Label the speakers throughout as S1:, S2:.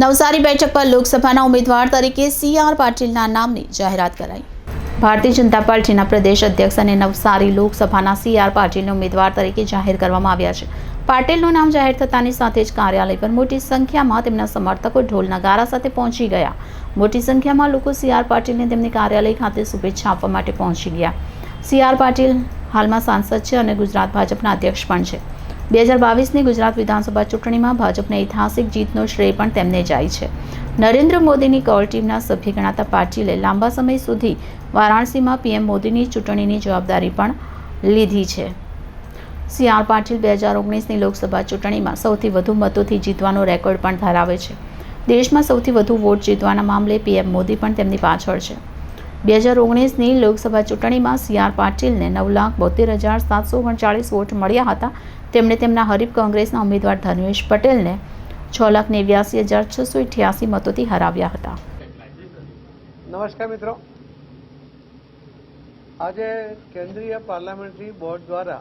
S1: નવસારી બેઠક પર લોકસભાના ઉમેદવાર તરીકે સી આર પાટીલના નામની જાહેરાત કરાઈ. ભારતીય જનતા પાર્ટીના પ્રદેશ અધ્યક્ષ અને નવસારી લોકસભાના સી આર પાટીલને ઉમેદવાર તરીકે જાહેર કરવામાં આવ્યા છે. પાટીલનું નામ જાહેર થતાની સાથે જ કાર્યાલય પર મોટી સંખ્યામાં તેમના સમર્થકો ઢોલ નગારા સાથે પહોંચી ગયા. મોટી સંખ્યામાં લોકો સી આર પાટીલને તેમની કાર્યાલય ખાતે શુભેચ્છા આપવા માટે પહોંચી ગયા. સી આર પાટીલ હાલમાં સાંસદ છે અને ગુજરાત ભાજપના અધ્યક્ષ પણ છે. બે હજાર બાવીસની ગુજરાત વિધાનસભા ચૂંટણીમાં ભાજપને ઐતિહાસિક જીતનો શ્રેય પણ તેમને જાય છે. નરેન્દ્ર મોદીની કોર ટીમના સભ્ય ગણાતા પાટીલે લાંબા સમય સુધી વારાણસીમાં પીએમ મોદીની ચૂંટણીની જવાબદારી પણ લીધી છે. સી આર પાટીલ બે હજાર ઓગણીસની લોકસભા ચૂંટણીમાં સૌથી વધુ મતોથી જીતવાનો રેકોર્ડ પણ ધરાવે છે. દેશમાં સૌથી વધુ વોટ જીતવાના મામલે પીએમ મોદી પણ તેમની પાછળ છે. બે હજાર ઓગણીસની લોકસભા ચૂંટણીમાં સી આર પાટીલને નવ લાખ બોતેર હજાર સાતસો ઓગણચાળીસ વોટ મળ્યા હતા. તેમણે તેમના હરીફ કોંગ્રેસના ઉમેદવાર ધર્મેશ પટેલને છ લાખ નેવ્યાસી હજાર છસો અઠ્યાસી મતોથી હરાવ્યા હતા.
S2: નમસ્કાર મિત્રો. આજે કેન્દ્રીય પાર્લામેન્ટરી બોર્ડ દ્વારા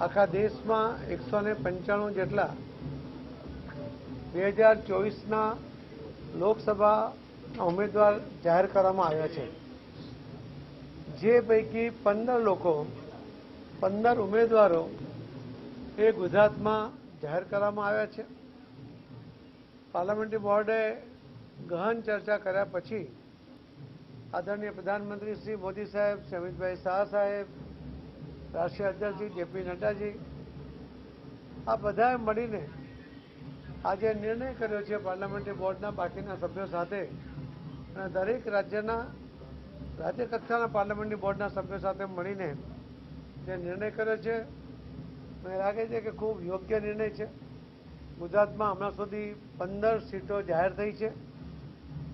S2: આખા દેશમાં એકસો ને પંચાણું જેટલા બે હજાર ચોવીસના લોકસભા ઉમેદવાર જાહેર કરવામાં આવ્યા છે. જે પૈકી પંદર લોકો, પંદર ઉમેદવારો એ ગુજરાતમાં જાહેર કરવામાં આવ્યા છે. પાર્લામેન્ટરી બોર્ડે ગહન ચર્ચા કર્યા પછી આદરણીય પ્રધાનમંત્રી શ્રી મોદી સાહેબ અમિતભાઈ શાહ સાહેબ, રાષ્ટ્રીય અધ્યક્ષજી જેપી નડ્ડાજી, આ બધાએ મળીને આજે નિર્ણય કર્યો છે પાર્લામેન્ટરી બોર્ડના બાકીના સભ્યો સાથે અને દરેક રાજ્યના રાજ્ય કક્ષાના પાર્લામેન્ટની બોર્ડના સભ્યો સાથે મળીને જે નિર્ણય કર્યો છે, મને લાગે છે કે ખૂબ યોગ્ય નિર્ણય છે. ગુજરાતમાં હમણાં સુધી પંદર સીટો જાહેર થઈ છે.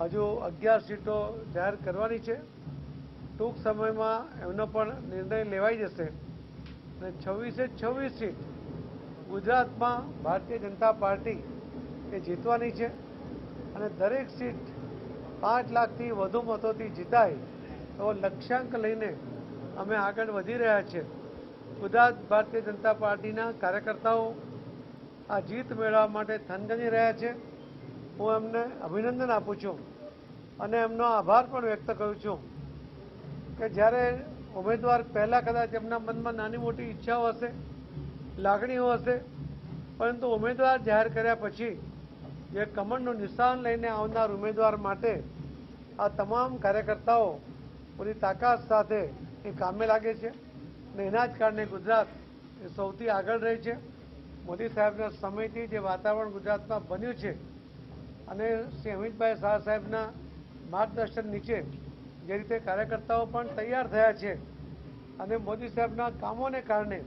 S2: હજુ અગિયાર સીટો જાહેર કરવાની છે. ટૂંક સમયમાં એમનો પણ નિર્ણય લેવાઈ જશે. અને છવ્વીસે છવ્વીસ સીટ ગુજરાતમાં ભારતીય જનતા પાર્ટી એ જીતવાની છે. અને દરેક સીટ પાંચ લાખથી વધુ મતોથી જીતાય એવો લક્ષ્યાંક લઈને અમે આગળ વધી રહ્યા છીએ ગુજરાત ભારતીય જનતા પાર્ટીના કાર્યકર્તાઓ આ જીત મેળવવા માટે થનગની રહ્યા છે. હું એમને અભિનંદન આપું છું અને એમનો આભાર પણ વ્યક્ત કરું છું કે જ્યારે ઉમેદવાર પહેલાં કદાચ એમના મનમાં નાની મોટી ઈચ્છાઓ હશે, લાગણીઓ હશે, પરંતુ ઉમેદવાર જાહેર કર્યા પછી જે કમળનું નિશાન લઈને આવનાર ઉમેદવાર માટે આ તમામ કાર્યકર્તાઓ પૂરી તાકાત સાથે એ કામે લાગે છે અને એના જ કારણે ગુજરાત એ સૌથી આગળ રહે છે. મોદી સાહેબના સમયથી જે વાતાવરણ ગુજરાતમાં બન્યું છે અને શ્રી અમિતભાઈ શાહ સાહેબના માર્ગદર્શન નીચે જે રીતે કાર્યકર્તાઓ પણ તૈયાર થયા છે અને મોદી સાહેબના કામોને કારણે